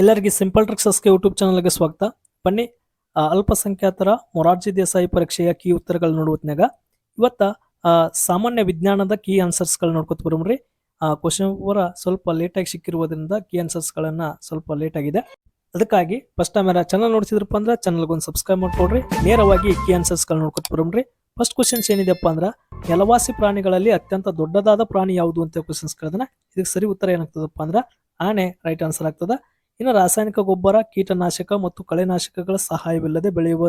ಎಲ್ಲರಿಗೆ simple tricks ಅಸ್ಕೆ YouTube ಚಾನಲ್ಗೆ ಸ್ವಾಗತ. ಬನ್ನಿ ಅಲ್ಪಸಂಖ್ಯಾತರ ಮೊರಾರ್ಜಿ ದೇಸಾಯಿ ಪರೀಕ್ಷೆಯ ಕೀ ಉತ್ತರಗಳು ನೋಡುವತ್ನಾಗ ಇವತ್ತ ಸಾಮಾನ್ಯ ವಿಜ್ಞಾನದ ಕೀ ಆನ್ಸರ್ಸ್ಗಳು ನೋಡ್ಕೊತ ಬರೋಮ್ರಿ. ಕ್ವಶನ್ ಪೂರ ಸ್ವಲ್ಪ ಲೇಟಾಗಿ ಸಿಕ್ಕಿರುವುದರಿಂದ ಕೀ ಆನ್ಸರ್ಸ್ಗಳನ್ನ ಸ್ವಲ್ಪ ಲೇಟ್ ಆಗಿದೆ. ಅದಕ್ಕಾಗಿ ಫಸ್ಟ್ ಟೈಮ್ ಯಾರ ಚಾನಲ್ ನೋಡ್ತಿದ್ರಪ್ಪ ಅಂದ್ರೆ ಚಾನಲ್ಗೊಂದು ಸಬ್ಸ್ಕ್ರೈಬ್ ಮಾಡ್ಕೊಡ್ರಿ. ನೇರವಾಗಿ ಕೀ ಆನ್ಸರ್ಸ್ಗಳು ನೋಡ್ಕೊತ ಬರೋಮ್ರಿ. ಫಸ್ಟ್ ಕ್ವಶನ್ಸ್ ಏನಿದೆಪ್ಪ ಅಂದ್ರೆ ಜಲವಾಸಿ ಪ್ರಾಣಿಗಳಲ್ಲಿ ಅತ್ಯಂತ ದೊಡ್ಡದಾದ ಪ್ರಾಣಿ ಯಾವುದು ಅಂತ ಕ್ವಶನ್ಸ್ ಕೇಳಿದ್ರೆ ಇದಕ್ಕೆ ಸರಿ ಉತ್ತರ ಏನಾಗ್ತದಪ್ಪ ಅಂದ್ರೆ ಆನೆ ರೈಟ್ ಆನ್ಸರ್ ಆಗ್ತದ. ಇನ್ನು ರಾಸಾಯನಿಕ ಗೊಬ್ಬರ, ಕೀಟನಾಶಕ ಮತ್ತು ಕಳೆನಾಶಕಗಳ ಸಹಾಯವಿಲ್ಲದೆ ಬೆಳೆಯುವ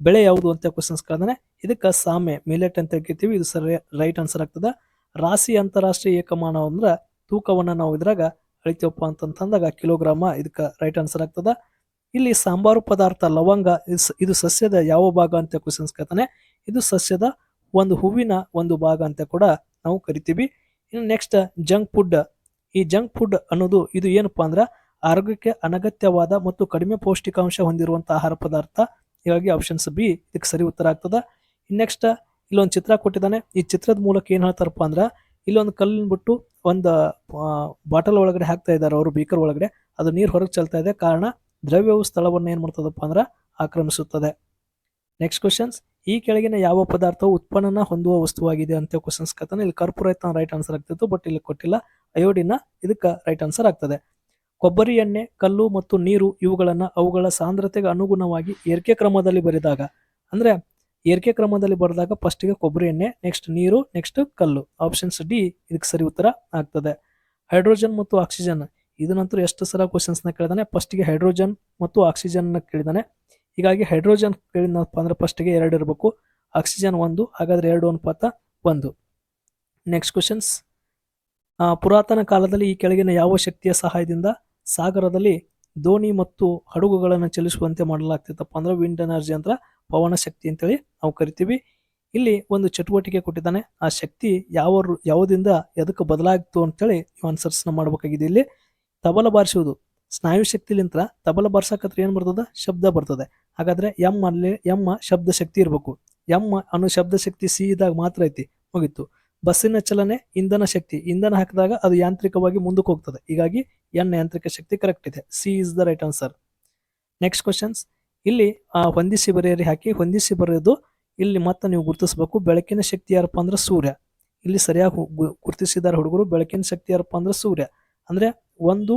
ಬೆಳೆ ಯಾವುದು ಅಂತ ಕ್ವಶನ್ಸ್ ಕೇಳಿದ್ರೆ ಇದಕ್ಕೆ ಸಾಮೆ ಮಿಲೆಟ್ ಅಂತ ಕೇಳ್ತೀವಿ ಇದು ಸರಿ ರೈಟ್ ಆನ್ಸರ್ ಆಗ್ತದೆ. ರಾಶಿ ಅಂತಾರಾಷ್ಟ್ರೀಯ ಏಕಮಾನ ಅಂದ್ರೆ ತೂಕವನ್ನು ನಾವು ಇದ್ರಾಗ ಅಳಿತೀವಪ್ಪ ಅಂತಂದಾಗ ಕಿಲೋಗ್ರಾಮ ಇದಕ್ಕೆ ರೈಟ್ ಆನ್ಸರ್ ಆಗ್ತದ. ಇಲ್ಲಿ ಸಾಂಬಾರು ಪದಾರ್ಥ, ಲವಂಗ ಇದು ಇದು ಸಸ್ಯದ ಯಾವ ಭಾಗ ಅಂತ ಕ್ವಶನ್ಸ್ ಕೇಳ್ತಾನೆ. ಇದು ಸಸ್ಯದ ಒಂದು ಹೂವಿನ ಒಂದು ಭಾಗ ಅಂತ ಕೂಡ ನಾವು ಕರಿತೀವಿ. ಇನ್ನು ನೆಕ್ಸ್ಟ್ ಜಂಕ್ ಫುಡ್ ಈ ಜಂಕ್ ಫುಡ್ ಅನ್ನೋದು ಇದು ಏನಪ್ಪಾ ಅಂದ್ರೆ ಆರೋಗ್ಯಕ್ಕೆ ಅನಗತ್ಯವಾದ ಮತ್ತು ಕಡಿಮೆ ಪೌಷ್ಟಿಕಾಂಶ ಹೊಂದಿರುವಂತಹ ಆಹಾರ ಪದಾರ್ಥ. ಹೀಗಾಗಿ ಆಪ್ಷನ್ಸ್ ಬಿ ಇದಕ್ಕೆ ಸರಿ ಉತ್ತರ ಆಗ್ತದ. ನೆಕ್ಸ್ಟ್ ಇಲ್ಲೊಂದು ಚಿತ್ರ ಕೊಟ್ಟಿದ್ದಾನೆ. ಈ ಚಿತ್ರದ ಮೂಲಕ ಏನು ಹೇಳ್ತಾರಪ್ಪ ಅಂದ್ರೆ, ಇಲ್ಲೊಂದು ಕಲ್ಲಿನ ಬಿಟ್ಟು ಒಂದು ಬಾಟಲ್ ಒಳಗಡೆ ಹಾಕ್ತಾ ಇದ್ದಾರೆ ಅವರು ಬೀಕರ್ ಒಳಗಡೆ. ಅದು ನೀರು ಹೊರಗೆ ಚೆಲ್ತಾ ಇದೆ. ಕಾರಣ, ದ್ರವ್ಯವು ಸ್ಥಳವನ್ನು ಏನ್ ಮಾಡ್ತದಪ್ಪ ಅಂದ್ರೆ, ಆಕ್ರಮಿಸುತ್ತದೆ. ನೆಕ್ಸ್ಟ್ ಕ್ವಶನ್ಸ್ ಈ ಕೆಳಗಿನ ಯಾವ ಪದಾರ್ಥವು ಉತ್ಪನ್ನನ ಹೊಂದುವ ವಸ್ತುವಾಗಿದೆ ಅಂತ ಕ್ವಶನ್ಸ್ ಕತ್ತಾನೆ. ಇಲ್ಲಿ ಕರ್ಪೂರ ರೈಟ್ ಆನ್ಸರ್ ಆಗ್ತಿತ್ತು ಬಟ್ ಇಲ್ಲಿ ಕೊಟ್ಟಿಲ್ಲ. ಅಯೋಡಿನ ಇದಕ್ಕೆ ರೈಟ್ ಆನ್ಸರ್ ಆಗ್ತದೆ. ಕೊಬ್ಬರಿ ಎಣ್ಣೆ, ಕಲ್ಲು ಮತ್ತು ನೀರು ಇವುಗಳನ್ನು ಅವುಗಳ ಸಾಂದ್ರತೆಗೆ ಅನುಗುಣವಾಗಿ ಏರಿಕೆ ಕ್ರಮದಲ್ಲಿ ಬರೆದಾಗ, ಅಂದ್ರೆ ಏರಿಕೆ ಕ್ರಮದಲ್ಲಿ ಬರೆದಾಗ ಫಸ್ಟಿಗೆ ಕೊಬ್ಬರಿ ಎಣ್ಣೆ ನೆಕ್ಸ್ಟ್ ನೀರು ನೆಕ್ಸ್ಟ್ ಕಲ್ಲು. ಆಪ್ಷನ್ಸ್ ಡಿ ಇದಕ್ಕೆ ಸರಿ ಉತ್ತರ ಆಗ್ತದೆ. ಹೈಡ್ರೋಜನ್ ಮತ್ತು ಆಕ್ಸಿಜನ್ ಇದನ್ನಂತೂ ಎಷ್ಟು ಸಲ ಕ್ವಶನ್ಸ್ನ ಕೇಳಿದಾನೆ? ಫಸ್ಟಿಗೆ ಹೈಡ್ರೋಜನ್ ಮತ್ತು ಆಕ್ಸಿಜನ್ನ ಕೇಳಿದಾನೆ. ಹೀಗಾಗಿ ಹೈಡ್ರೋಜನ್ ಕೇಳಿದನಪ್ಪ ಅಂದ್ರೆ ಫಸ್ಟಿಗೆ ಎರಡು ಇರಬೇಕು. ಆಕ್ಸಿಜನ್ ಒಂದು, ಹಾಗಾದ್ರೆ ಎರಡು ಅನುಪಾತ ಒಂದು. ನೆಕ್ಸ್ಟ್ ಕ್ವಶನ್ಸ್ ಪುರಾತನ ಕಾಲದಲ್ಲಿ ಈ ಕೆಳಗಿನ ಯಾವ ಶಕ್ತಿಯ ಸಹಾಯದಿಂದ ಸಾಗರದಲ್ಲಿ ದೋಣಿ ಮತ್ತು ಹಡಗುಗಳನ್ನು ಚಲಿಸುವಂತೆ ಮಾಡಲಾಗ್ತಿತ್ತಪ್ಪ ಅಂದ್ರೆ ವಿಂಡ್ ಎನರ್ಜಿ ಅಂತ ಪವನ ಶಕ್ತಿ ಅಂತೇಳಿ ನಾವು ಕರಿತೀವಿ. ಇಲ್ಲಿ ಒಂದು ಚಟುವಟಿಕೆ ಕೊಟ್ಟಿದ್ದಾನೆ. ಆ ಶಕ್ತಿ ಯಾವ ಯಾವುದಿಂದ ಎದಕ್ಕೆ ಬದಲಾಗ್ತು ಅಂತೇಳಿ ನೀವು ಆನ್ಸರ್ಸ್ನ ಮಾಡ್ಬೇಕಾಗಿದೆ ಇಲ್ಲಿ. ತಬಲ ಬಾರಿಸುವುದು. ಸ್ನಾಯು ಶಕ್ತಿಲಿಂತ ತಬಲ ಬಾರ್ಸಕತ್ರ ಏನು ಬರ್ತದೆ? ಶಬ್ದ ಬರ್ತದೆ. ಹಾಗಾದ್ರೆ ಎಂ ಅಲ್ಲಿ ಎಮ್ಮ ಶಬ್ದ ಶಕ್ತಿ ಇರಬೇಕು. ಎಮ್ಮ ಅನ್ನೋ ಶಬ್ದ ಶಕ್ತಿ ಸಿ ಇದ್ದಾಗ ಮಾತ್ರ ಐತಿ, ಮುಗೀತು. ಬಸ್ಸಿನ ಚಲನೆ, ಇಂಧನ ಶಕ್ತಿ. ಇಂಧನ ಹಾಕಿದಾಗ ಅದು ಯಾಂತ್ರಿಕವಾಗಿ ಮುಂದಕ್ಕೆ ಹೋಗ್ತದೆ. ಹೀಗಾಗಿ ಎನ್ ಯಾಂತ್ರಿಕ ಶಕ್ತಿ ಕರೆಕ್ಟ್ ಇದೆ. C is the right answer next questions ಇಲ್ಲಿ ಹೊಂದಿಸಿ ಬರೆಯರಿ ಹಾಕಿ. ಹೊಂದಿಸಿ ಬರೆಯೋದು ಇಲ್ಲಿ ಮತ್ತೆ ನೀವು ಗುರುತಿಸಬೇಕು. ಬೆಳಕಿನ ಶಕ್ತಿ ಯಾರಪ್ಪ ಅಂದ್ರೆ ಸೂರ್ಯ. ಇಲ್ಲಿ ಸರಿಯಾಗಿ ಗುರುತಿಸಿದ್ದಾರೆ ಹುಡುಗರು. ಬೆಳಕಿನ ಶಕ್ತಿ ಯಾರಪ್ಪ ಅಂದ್ರೆ ಸೂರ್ಯ. ಅಂದ್ರೆ ಒಂದು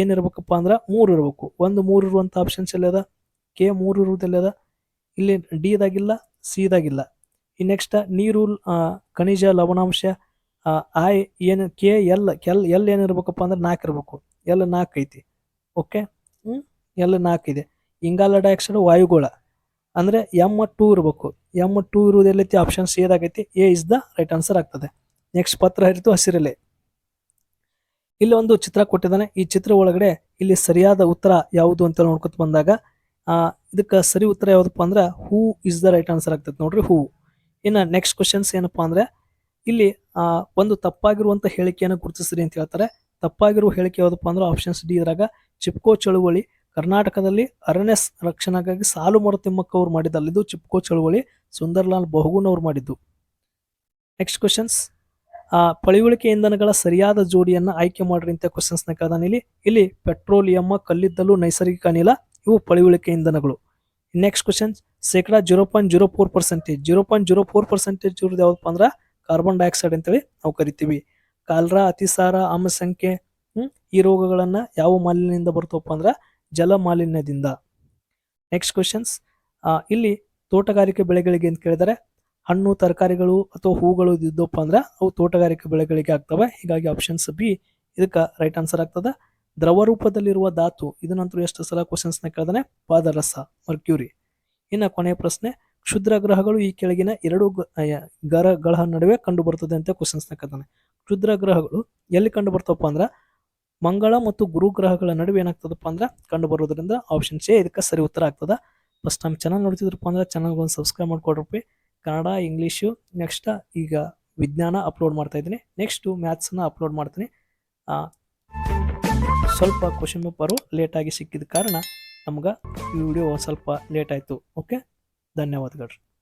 ಏನಿರ್ಬೇಕಪ್ಪ ಅಂದ್ರೆ ಮೂರು ಇರಬೇಕು. ಒಂದು ಮೂರು ಇರುವಂತ ಆಪ್ಷನ್ಸ್ ಎಲ್ಲದ? ಕೆ ಮೂರು ಇರುವುದೆಲ್ಲದ? ಇಲ್ಲಿ ಡಿ ದಾಗಿಲ್ಲ ಸಿ ದಾಗಿಲ್ಲ ಈ ನೆಕ್ಸ್ಟ್ ನೀರು ಖನಿಜ ಲವಣಾಂಶ ಆ, ಆಯ್ ಏನು ಕೆ ಎಲ್ ಕೆಲ್ ಎಲ್ ಏನಿರ್ಬೇಕಪ್ಪ ಅಂದ್ರೆ ನಾಲ್ಕು ಇರಬೇಕು. ಎಲ್ ನಾಲ್ಕು ಐತಿ. ಓಕೆ ಹ್ಞೂ ಎಲ್ ನಾಲ್ಕು ಇದೆ. ಇಂಗಾಲ ಡೈಆಕ್ಸೈಡ್ ವಾಯುಗೋಳ. ಅಂದರೆ ಎಂ ಟೂ ಇರಬೇಕು. ಎಂ ಟೂ ಇರುವುದೆಲ್ಲೈತಿ option C ಏದಾಗೈತಿ A is the right answer ಆಗ್ತದೆ. ನೆಕ್ಸ್ಟ್ ಪತ್ರ ಹರಿತು ಹಸಿರಲೆ. ಇಲ್ಲಿ ಒಂದು ಚಿತ್ರ ಕೊಟ್ಟಿದ್ದಾನೆ. ಈ ಚಿತ್ರ ಒಳಗಡೆ ಇಲ್ಲಿ ಸರಿಯಾದ ಉತ್ತರ ಯಾವುದು ಅಂತ ನೋಡ್ಕೊತ ಬಂದಾಗ ಇದಕ್ಕೆ ಸರಿ ಉತ್ತರ ಯಾವುದಪ್ಪ ಅಂದ್ರೆ ಹೂ ಇಸ್ ದ ರೈಟ್ ಆನ್ಸರ್ ಆಗ್ತದೆ ನೋಡ್ರಿ ಹೂ ಇನ್ನು ನೆಕ್ಸ್ಟ್ ಕ್ವಶನ್ಸ್ ಏನಪ್ಪಾ ಅಂದ್ರೆ, ಇಲ್ಲಿ ಒಂದು ತಪ್ಪಾಗಿರುವಂತ ಹೇಳಿಕೆಯನ್ನು ಗುರುತಿಸ್ರಿ ಅಂತ ಹೇಳ್ತಾರೆ. ತಪ್ಪಾಗಿರುವ ಹೇಳಿಕೆ ಯಾವುದಪ್ಪ ಅಂದ್ರೆ ಆಪ್ಷನ್ಸ್ ಡಿ ಇದ್ರಾಗ, ಚಿಪ್ಕೋ ಚಳುವಳಿ, ಕರ್ನಾಟಕದಲ್ಲಿ ಅರಣ್ಯ ರಕ್ಷಣೆಗಾಗಿ ಸಾಲು ಮರ ತಿಮ್ಮಕ್ಕ ಅವ್ರು ಮಾಡಿದ್ದಲ್ಲ ಚಿಪ್ಕೋ ಚಳುವಳಿ, ಸುಂದರ್ಲಾಲ್ ಬಹುಗುಣ ಅವ್ರು ಮಾಡಿದ್ದು. ನೆಕ್ಸ್ಟ್ ಕ್ವಶನ್ಸ್ ಆ, ಪಳಿಯುಳಿಕೆ ಇಂಧನಗಳ ಸರಿಯಾದ ಜೋಡಿಯನ್ನು ಆಯ್ಕೆ ಮಾಡ್ರಿ ಅಂತ ಕ್ವಶನ್ಸ್ನ ಕೇಳ್ದಾನೆ ಇಲ್ಲಿ. ಇಲ್ಲಿ ಪೆಟ್ರೋಲಿಯಂ ಕಲ್ಲಿದ್ದಲು ನೈಸರ್ಗಿಕ ಅನಿಲ, ಇವು ಪಳಿಯುಳಿಕೆ ಇಂಧನಗಳು. ನೆಕ್ಸ್ಟ್ ಕ್ವಶನ್ಸ್ ಶೇಕಡಾ zero point zero four percentage, zero point zero four percentage ಇರೋದು ಯಾವ್ದಪ್ಪ ಅಂದ್ರೆ ಕಾರ್ಬನ್ ಡೈಆಕ್ಸೈಡ್ ಅಂತೇಳಿ ನಾವು ಕರಿತೀವಿ. ಕಾಲ್ರಾ, ಅತಿಸಾರ ಆಮಸಂಖ್ಯೆ ಈ ರೋಗಗಳನ್ನು ಯಾವ ಮಾಲಿನ್ಯದಿಂದ ಬರ್ತವಪ್ಪ ಅಂದ್ರೆ ಜಲ ಮಾಲಿನ್ಯದಿಂದ. ನೆಕ್ಸ್ಟ್ ಕ್ವಶನ್ಸ್ ಇಲ್ಲಿ ತೋಟಗಾರಿಕೆ ಬೆಳೆಗಳಿಗೆ ಅಂತ ಕೇಳಿದರೆ ಹಣ್ಣು, ತರಕಾರಿಗಳು ಅಥವಾ ಹೂಗಳು ಇದ್ದಪ್ಪ ಅಂದ್ರೆ ಅವು ತೋಟಗಾರಿಕೆ ಬೆಳೆಗಳಿಗೆ ಆಗ್ತವೆ. ಹೀಗಾಗಿ ಆಪ್ಷನ್ಸ್ ಬಿ ಇದಕ್ಕೆ ರೈಟ್ ಆನ್ಸರ್ ಆಗ್ತದೆ. ದ್ರವ ರೂಪದಲ್ಲಿರುವ ಧಾತು ಇದನ್ನಂತೂ ಎಷ್ಟು ಸಲ ಕ್ವಶನ್ಸ್ನ ಕೇಳಿದಾನೆ? ಪಾದರಸ ಮರ್ಕ್ಯೂರಿ ಇನ್ನು ಕೊನೆಯ ಪ್ರಶ್ನೆ, ಕ್ಷುದ್ರ ಗ್ರಹಗಳು ಈ ಕೆಳಗಿನ ಎರಡು ಗ್ರಹಗಳ ನಡುವೆ ಕಂಡು ಬರ್ತದೆ ಅಂತ ಕ್ವಶನ್ಸ್ನ ಕೇಳ್ತಾನೆ ಕ್ಷುದ್ರ ಗ್ರಹಗಳು ಎಲ್ಲಿ ಕಂಡು ಬರ್ತವಪ್ಪ ಅಂದ್ರೆ, ಮಂಗಳ ಮತ್ತು ಗುರು ಗ್ರಹಗಳ ನಡುವೆ ಏನಾಗ್ತದಪ್ಪ ಅಂದ್ರೆ ಕಂಡು ಬರೋದ್ರಿಂದ ಆಪ್ಷನ್ ಸೇ ಇದಕ್ಕೆ ಸರಿ ಉತ್ತರ ಆಗ್ತದ. ಫಸ್ಟ್ ಟೈಮ್ ಚಾನಲ್ ನೋಡ್ತಿದ್ರಪ್ಪ ಅಂದ್ರೆ ಚಾನಲ್ಗೆ ಒಂದು ಸಬ್ಸ್ಕ್ರೈಬ್ ಮಾಡ್ಕೊಡ್ರಿ. ಕನ್ನಡ ಇಂಗ್ಲೀಷು ನೆಕ್ಸ್ಟ್ ಈಗ ವಿಜ್ಞಾನ ಅಪ್ಲೋಡ್ ಮಾಡ್ತಾ ಇದ್ದೀನಿ. ನೆಕ್ಸ್ಟು ಮ್ಯಾಥ್ಸನ್ನು ಅಪ್ಲೋಡ್ ಮಾಡ್ತೀನಿ. ಸ್ವಲ್ಪ ಕ್ವಶನ್ ಪೇಪರು ಲೇಟಾಗಿ ಸಿಕ್ಕಿದ ಕಾರಣ ನಮ್ಗೆ ಈ ವಿಡಿಯೋ ಸ್ವಲ್ಪ ಲೇಟ್ ಆಯಿತು. ಓಕೆ ಧನ್ಯವಾದಗಳು.